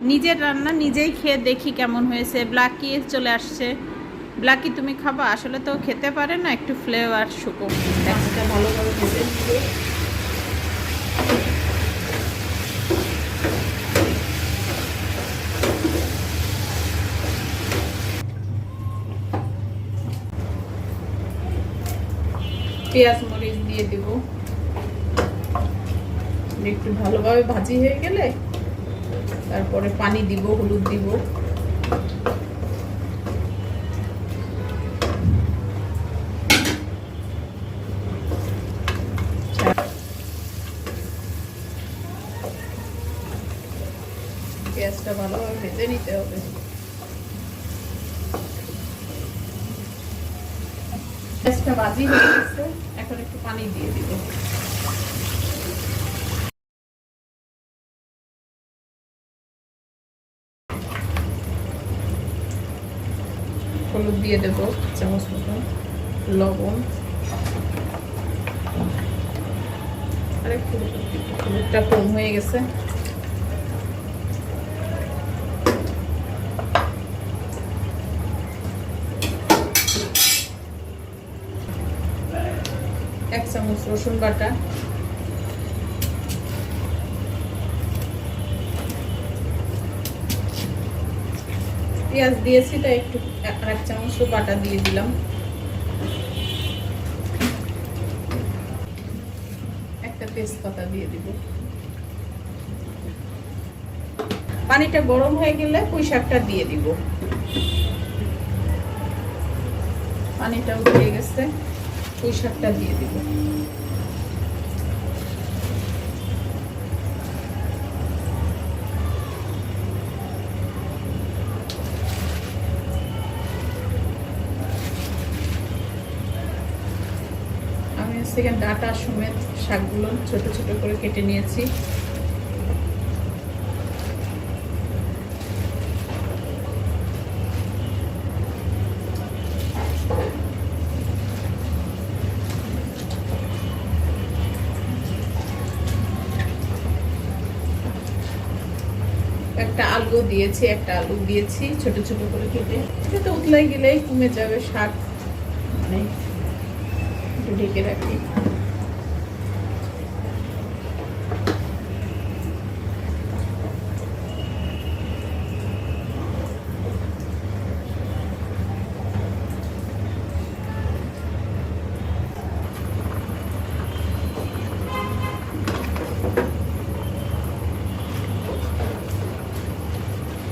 নিজের রান্না নিজেই খেয়ে দেখি কেমন হয়েছে। ব্ল্যাকি চলে আসছে। ব্ল্যাকি তুমি খাবা? আসলে তো খেতে পারে না, একটু ফ্লেভার শুকো পেঁয়াজ, মরিচ দিয়ে দিব। একটু ভালোভাবে ভাজি হয়ে গেলে তারপরে পানি দিব, হলুদ দিব। পেঁয়াজটা ভালোভাবে ভেজে নিতে হবে। পেঁয়াজটা ভাজি হয়ে গেছে, এখন একটু পানি দিয়ে দিব হলুদ দিয়ে দেবো চামচ মতন লবণ। কম হয়ে গেছে এক চামচ রসুন বাটা পেঁয়াজ দিয়েছি, তাই একটু এক চামচ বাটা দিয়ে দিলাম। একটা তেজপাতা দিয়ে দিব। পানিটা গরম হয়ে গেলে পুঁই শাকটা দিয়ে দিব। পানিটা উঠে গেছে, পুঁই শাকটা দিয়ে দিব। আমি হচ্ছে ডাটা, সমেত শাকগুলো ছোট ছোট করে কেটে নিয়েছি। একটা আলু দিয়েছি, একটা আলু দিয়েছি, ছোট ছোট করে কেটে। এটা তো উতলাই গেলেই কমে যাবে শাক। মানে একটু ঢেকে রাখি।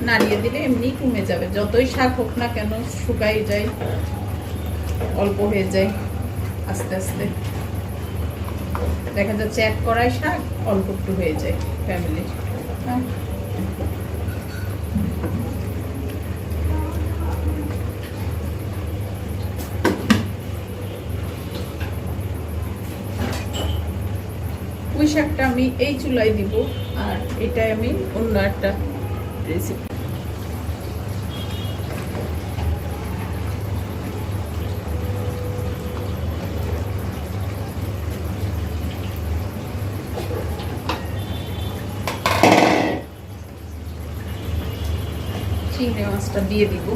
নাড়িয়ে দিলে এমনি কমে যাবে। যতই শাক হোক না কেন শুকাই যায়, অল্প হয়ে যায়। আস্তে আস্তে। দেখা যাচ্ছে এক কড়াই শাক অল্প একটু হয়ে যায় ফ্যামিলির শাকটা আমি এই চুলায় দিব আর এটাই আমি অন্য একটা রেসিপি মাছটা দিয়ে দিব।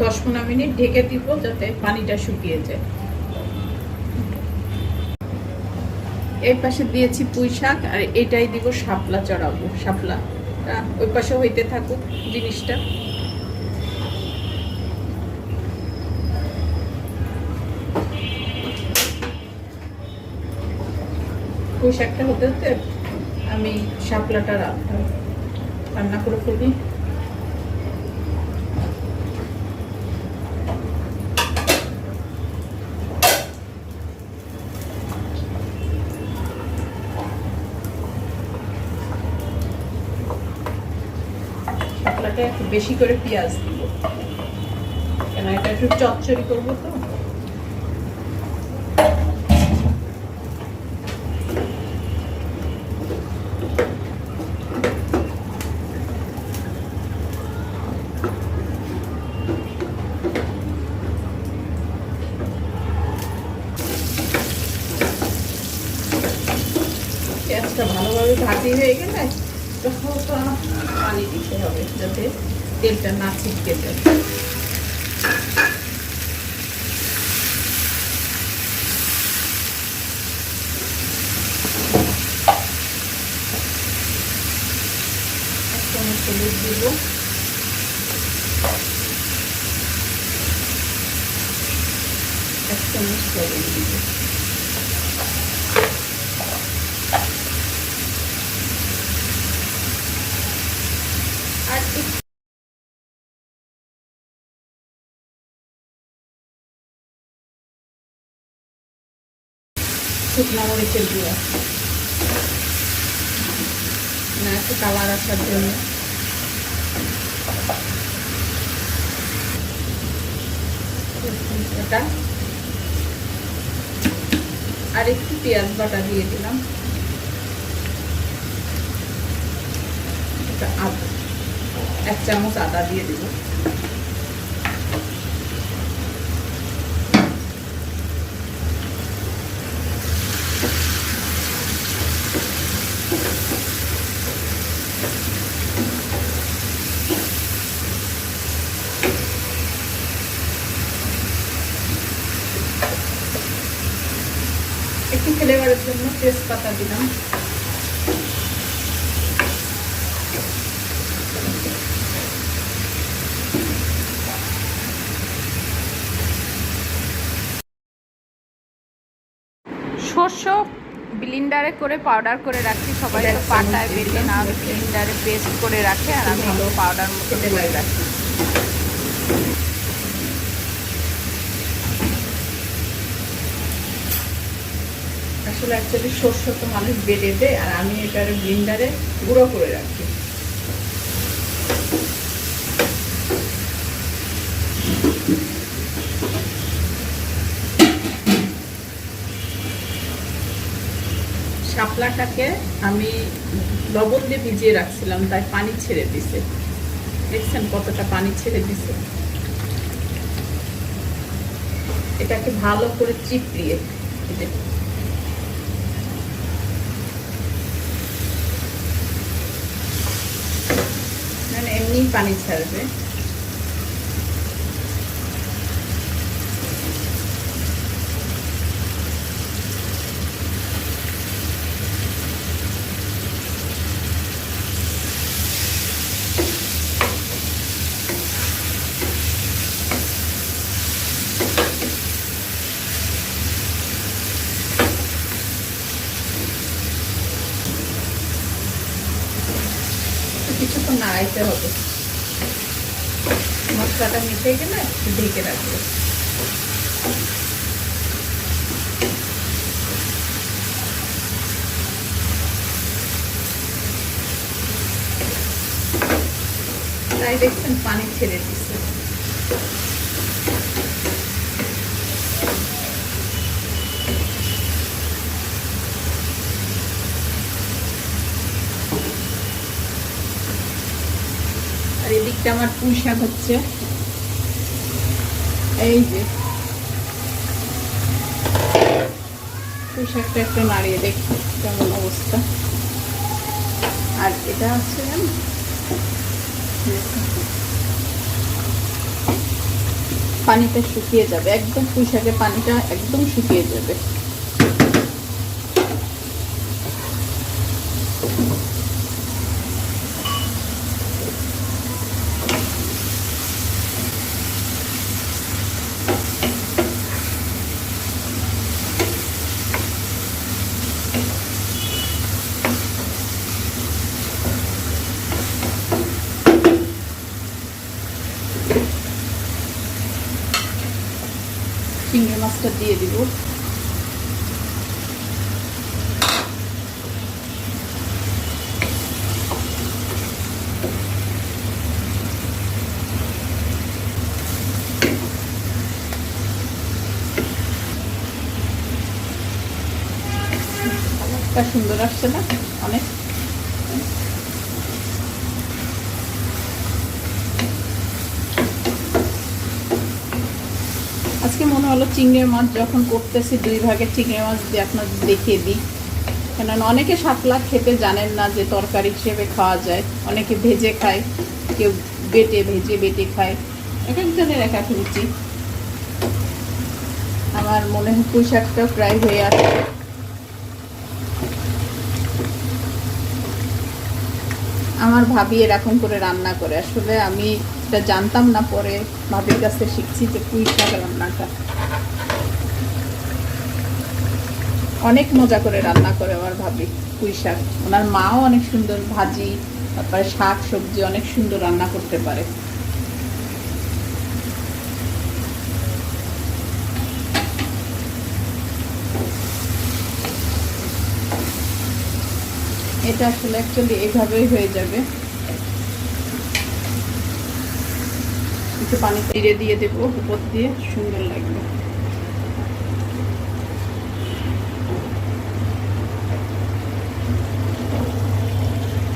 দশ পনেরো মিনিট ঢেকে দিব যাতে পানিটা শুকিয়ে যায়। এই পাশে দিয়েছি পুঁই শাক আর এটাই দিব শাপলা চড়াবো, শাপলা। ওই পাশে হইতে থাকুক জিনিসটা। পুঁই শাকটা হতে হতে আমি শাপলাটা রাখব রান্না করে ফেলি রান্নাটা একটু বেশি করে পেঁয়াজ দিব। কেন, এটা একটু চচ্চড়ি করব তো। ভালোভাবে ভাজি হয়ে গেলে তখন তো পানি দিতে হবে যাতে তেলটা না ছিটকে যায়। হলুদ দিব। এক চামচ দিব আর একটু শুকনো মরিচের গুঁড়া না একটু কালার আসার জন্য। এটা। আর একটু পেঁয়াজ বাটা দিয়ে দিলাম। এক চামচ আদা দিয়ে দিব একটু ফ্লেভারের জন্য তেজপাতা দিলাম। শস্য ব্লিন্ডারে করে পাউডার করে রাখি সবাই তো পাটায় বেটে না ব্লিন্ডারে পেস্ট করে রাখে আর আমি পাউডার মতো করে রাখি আসলে অ্যাকচুয়ালি শস্য তো মানুষ বেটে দেয়, আর আমি এটার ব্লিন্ডারে গুঁড়ো করে রাখি। শাপলাটাকে আমি লবণ দিয়ে ভিজিয়ে রাখছিলাম, তাই পানি ছেড়ে দিছে। দেখছেন কতটা পানি ছেড়ে দিছে। এটাকে ভালো করে চিপ চিপড়িয়ে এই যে মানে এমনি পানি ছাড়বে। কিছুক্ষণ নাড়াইতে হবে। মশলাটা মিশে গেলে একটু ঢেকে রাখব। তাই দেখছেন পানি ছেড়ে দিচ্ছে। আর এদিকটা আমার পুঁই শাক হচ্ছে। এই যে। পুঁই শাকটা একটু নাড়িয়ে দেখি কেমন অবস্থা। আর এটা হচ্ছে? পানিটা শুকিয়ে যাবে, একদম পুঁই পানিটা একদম শুকিয়ে যাবে চিংড়ি মাছটা দিয়ে দিব কালারটা সুন্দর আসছে না অনেক আজকে মনে হলো চিংড়ি মাছ যখন করতেছি, দুই ভাগে চিংড়ি মাছ দিয়ে আপনার দেখিয়ে দিই। কেননা অনেকে শাপলা খেতে জানেন না যে তরকারি হিসেবে খাওয়া যায়। অনেকে ভেজে খায়, কেউ বেটে, ভেজে বেটে খায়। এক একজনের এক এক রুচি। আমার মনে হয় পুঁই প্রায় হয়ে আসছে। আমার ভাবি এরকম করে রান্না করে। আসলে আমি এটা জানতাম না পরে ভাবির কাছে শিখছি যে পুঁই শাক রান্নাটা। অনেক মজা করে রান্না করে আমার ভাবি পুঁই শাক। ওনার মাও অনেক সুন্দর ভাজি, তারপরে শাক, সবজি অনেক সুন্দর রান্না করতে পারে। এটা আসলে অ্যাকচুয়ালি এভাবেই হয়ে যাবে। একটু পানি দিয়ে দিয়ে দেবো উপর দিয়ে, সুন্দর লাগবে।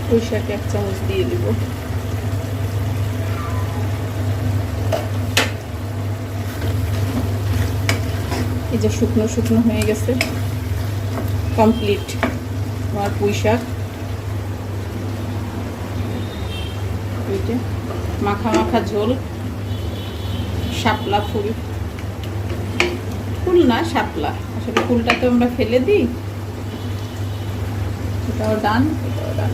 পুঁই শাক এক চামচ দিয়ে দেবো। এই যে শুকনো শুকনো হয়ে গেছে কমপ্লিট আমার পুঁই শাক মাখা মাখা ঝোল, শাপলা ফুল। ফুল না, শাপলা। আসলে ফুলটা তো আমরা ফেলে দিই। এটাও ডান এটাও ডান।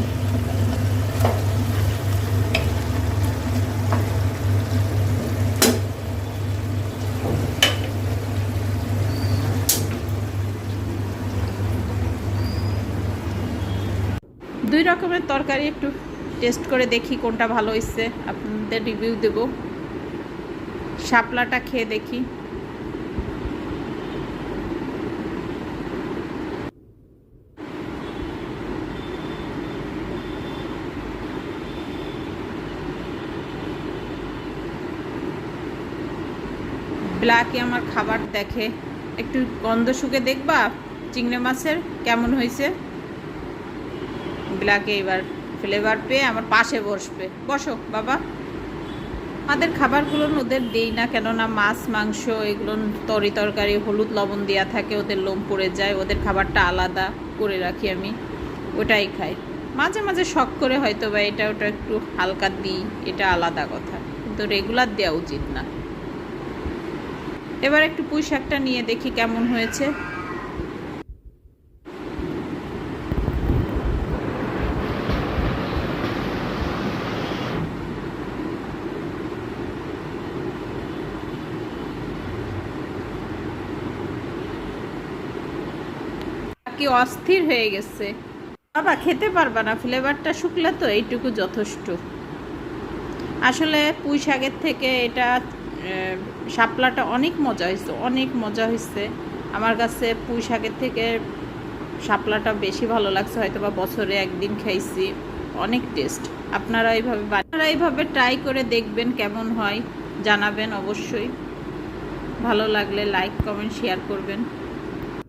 দুই রকমের তরকারি একটু টেস্ট করে দেখি কোনটা ভালো হয়েছে আপনাদের রিভিউ দেব। শাপলাটা খেয়ে দেখি। ব্ল্যাকে আমার খাবার দেখে। একটু গন্ধ শুকে দেখবা? চিংড়ি মাছের কেমন হয়েছে ব্ল্যাকে এবার ফ্লেভার পেয়ে আমার পাশে বসবে। বসো, বাবা। আমাদের খাবারগুলো ওদের দেই না, কেননা মাছ, মাংস, এগুলো তরি তরকারি, হলুদ লবণ দেওয়া থাকে, ওদের লোম পড়ে যায়, ওদের খাবারটা আলাদা করে রাখি আমি। ওটাই খাই। মাঝে মাঝে শখ করে হয়তো বা এটা ওটা একটু হালকা দিই, এটা আলাদা কথা। কিন্তু রেগুলার দেওয়া উচিত না। এবার একটু পুঁই শাকটা নিয়ে দেখি কেমন হয়েছে। অস্থির হয়ে গেছে। বাবা, খেতে পারবা না, ফ্লেভারটা শুকলে তো, এইটুকু যথেষ্ট। আসলে পুঁই শাকের থেকে এটা শাপলাটা অনেক মজা হয়েছে অনেক মজা হয়েছে আমার কাছে পুঁই শাকের থেকে শাপলাটা বেশি ভালো লাগছে হয়তো বা বছরে একদিন খাইছি। অনেক টেস্ট। আপনারা এইভাবে আপনারা এইভাবে ট্রাই করে দেখবেন কেমন হয়, জানাবেন অবশ্যই। ভালো লাগলে লাইক, কমেন্ট, শেয়ার করবেন।